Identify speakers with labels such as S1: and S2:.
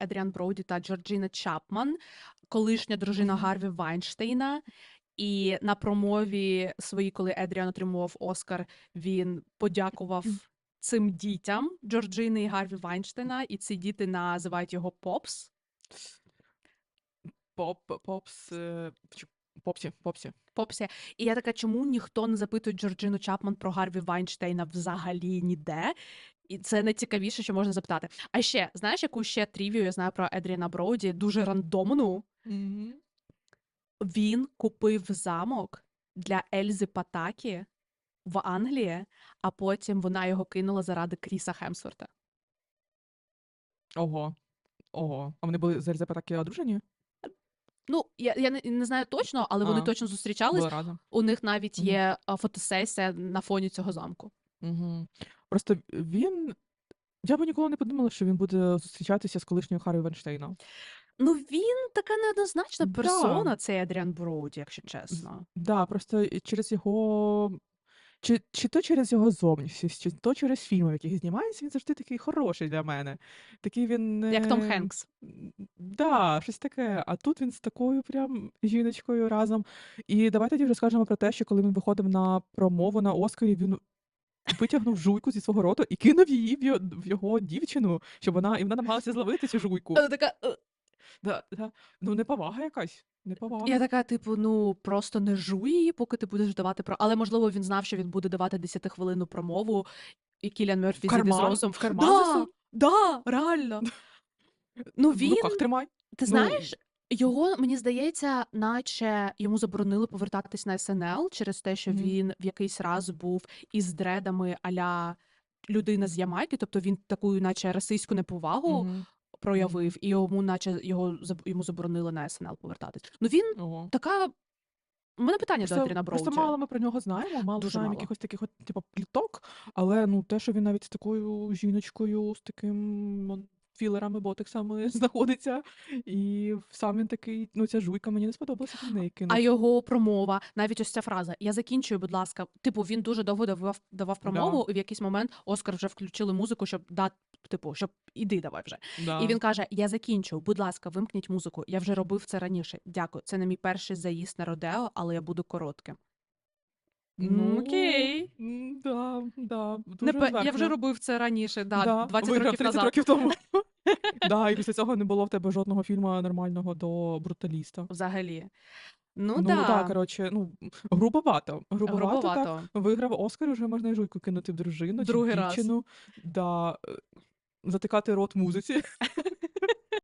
S1: Едріан Броуді та Джорджіна Чапман, колишня дружина Гарві Вайнштейна. І на промові своїй, коли Едріан отримував Оскар, він подякував цим дітям Джорджини і Гарві Вайнштейна, і ці діти називають його Попс.
S2: Поп, попс, е, попсі, попсі.
S1: Попсі. І я така, чому ніхто не запитує Джорджину Чапман про Гарві Вайнштейна взагалі ніде? І це найцікавіше, що можна запитати. А ще, знаєш, яку ще трівію я знаю про Едріана Броуді, дуже рандомну.
S2: Мгм.
S1: Він купив замок для Ельзи Патакі в Англії, а потім вона його кинула заради Кріса Хемсворта.
S2: Ого. Ого. А вони були з Ельзепа таки одружені?
S1: Ну, я, я не, не знаю точно, але вони
S2: А,
S1: точно зустрічались. У них навіть є а, фотосесія на фоні цього замку.
S2: Угу. Просто він. Я б ніколи не подумала, що він буде зустрічатися з колишньою Харві Вайнштейна.
S1: Ну, він така неоднозначна
S2: Да.
S1: персона, цей Едріан Броуді, якщо чесно.
S2: Да, просто і через його. Чи, чи то через його зовнішність, чи то через фільми, в яких знімається, він завжди такий хороший для мене. Такий він.
S1: Як Том
S2: не-
S1: Хенкс.
S2: М, Да, щось таке. А тут він з такою прям жіночкою разом. І давайте тоді вже скажемо про те, що коли він виходив на промову на Оскарі, він витягнув жуйку зі свого роту і кинув її в його, в його дівчину, щоб вона і вона намагалася зловити цю жуйку.
S1: Але така, е,
S2: Да, да. Ну, неповага якась. Неповага.
S1: я така, типу, ну просто не жуй її, поки ти будеш давати про. Але можливо він знав, що він буде давати 10-хвилинну промову, і Кіліан Мерфі
S2: В
S1: зійде з
S2: карман,
S1: розум.
S2: в карман
S1: Да, да, реально. Ну
S2: В
S1: він,
S2: руках тримай.
S1: ти
S2: Ну,
S1: знаєш, його, мені здається, наче йому заборонили повертатись на СНЛ через те, що
S2: Мгм.
S1: він в якийсь раз був із дредами аля людина з Ямайки, тобто він таку, наче расистську неповагу
S2: Мгм.
S1: проявив, і йому, наче його заб- йому заборонили на СНЛ повертатись. Ну він
S2: Ого.
S1: така. У мене питання до
S2: Просто,
S1: Едріана
S2: просто
S1: Броуді.
S2: мало ми про нього знаємо, мало
S1: Дуже
S2: знаємо
S1: мало.
S2: якихось таких от, типу, пліток, але ну те, що він навіть з такою жіночкою, з таким філерами, ботексами знаходиться, і сам він такий, ну ця жуйка мені не сподобалася, він неї кинув.
S1: А його промова, навіть ось ця фраза Я закінчую, будь ласка. Типу, він дуже довго давав, давав промову, і в якийсь момент Оскар вже включили музику, щоб дати, типу, щоб іди давай вже.
S2: Да.
S1: І він каже: Я закінчу, будь ласка, вимкніть музику. Я вже робив це раніше. Дякую. Це не мій перший заїзд на Родео, але я буду коротким. Ну, окей.
S2: м, Да, да,
S1: Не
S2: дуже
S1: пе- я вже робив це раніше, да,
S2: Да,
S1: 20
S2: виграв
S1: років
S2: 30
S1: назад.
S2: років тому. да, і після цього не було в тебе жодного фільму нормального до бруталіста.
S1: Взагалі. Ну,
S2: Ну,
S1: да.
S2: так, коротше, ну, грубовато. Грубовато, так. Виграв Оскар, вже можна і жуйку кинути в дружину чи в
S1: раз.
S2: дівчину. Да, е, затикати рот музиці.